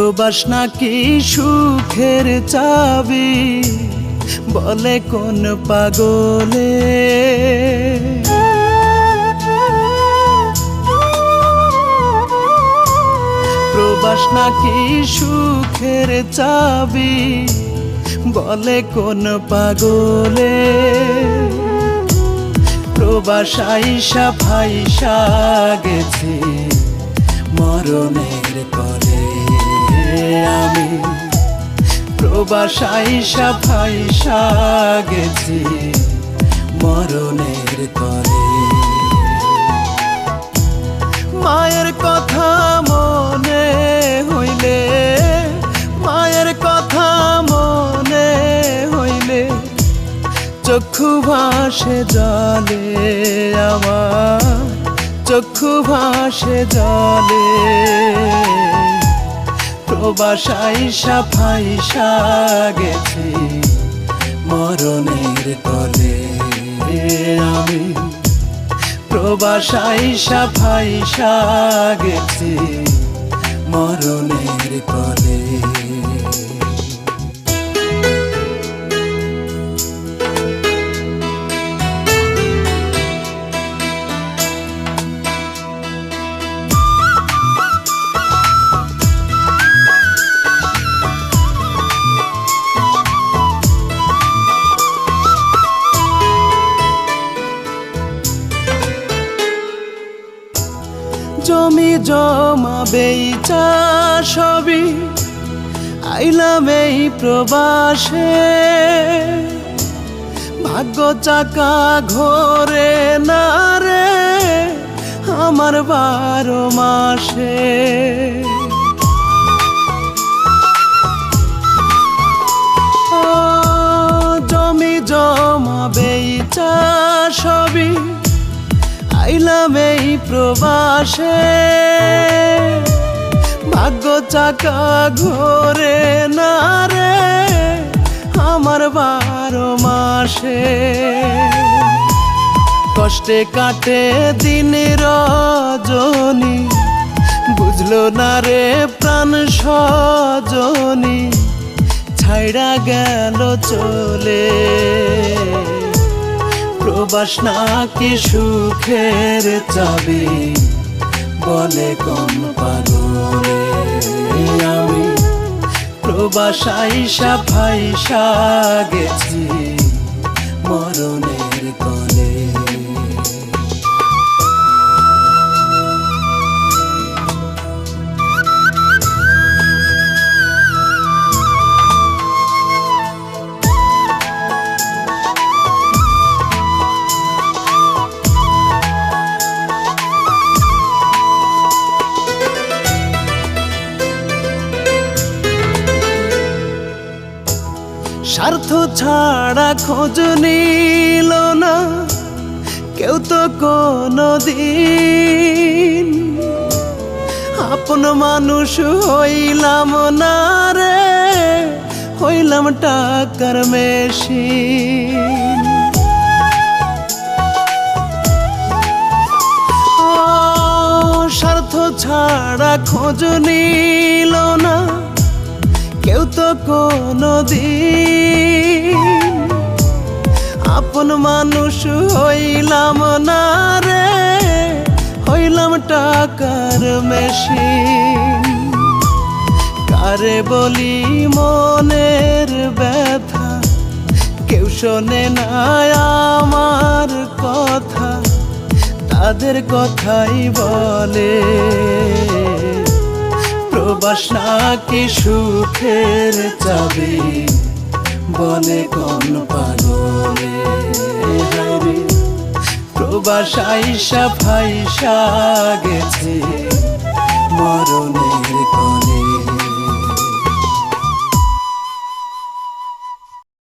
প্রবাস নাকি সুখের চাবি? বলে কোন পাগলে? প্রবাস নাকি সুখের চাবি? বলে কোন পাগলে? প্রবাস আইসা ফাইসা গেছে মরণের কলে আমি প্রবাস আইসা ফাইসা গেছি মরণের কলে মায়ের কথা মনে হইলে, মায়ের কথা মনে হইলে চক্ষু ভাসে জলে আমার, চক্ষু ভাসে জলে। প্রবাসাইসা সাফাই গেছি মরণের তলে। আমি প্রবাসাই সাফাই গেছি মরণের তলে। জমি জমাবে চা সবই। আইলাম এই প্রবাসে। ভাগ্য চাকা ঘোরে না রে, আমার বারো মাসে। আইলাম এই প্রবাসে। ভাগ্য চাকা ঘোরে না রে, আমার বারো মাসে। কষ্টে কাটে দিন রজনী, বুঝলো না রে প্রাণ সজনী, ছাইড়া গেল চলে। প্রবাস নাকি সুখের চাবি? বলে কম পাগলে? আমি প্রবাস আইসা ফাইসা গেছি মরণের কলে। স্বার্থ ছাড়া খোঁজ নিল না। কেউ তো কোনো দিন আপন মানুষ হইলাম না রে, হইলাম টাকার মেশিন। স্বার্থ ছাড়া খোঁজ নিল না। কেউ তো কোনো দিন আপন মানুষ হইলাম না রে, হইলাম টাকার মেশিন। কারে বলি মনের ব্যথা, কেউ শোনে না আমার কথা, তাদের কথাই বলে। প্রবাস কি সুখের চাবি? বলে কোন পাগলে? প্রবাসাইসা ফাইসা গেছে মরণের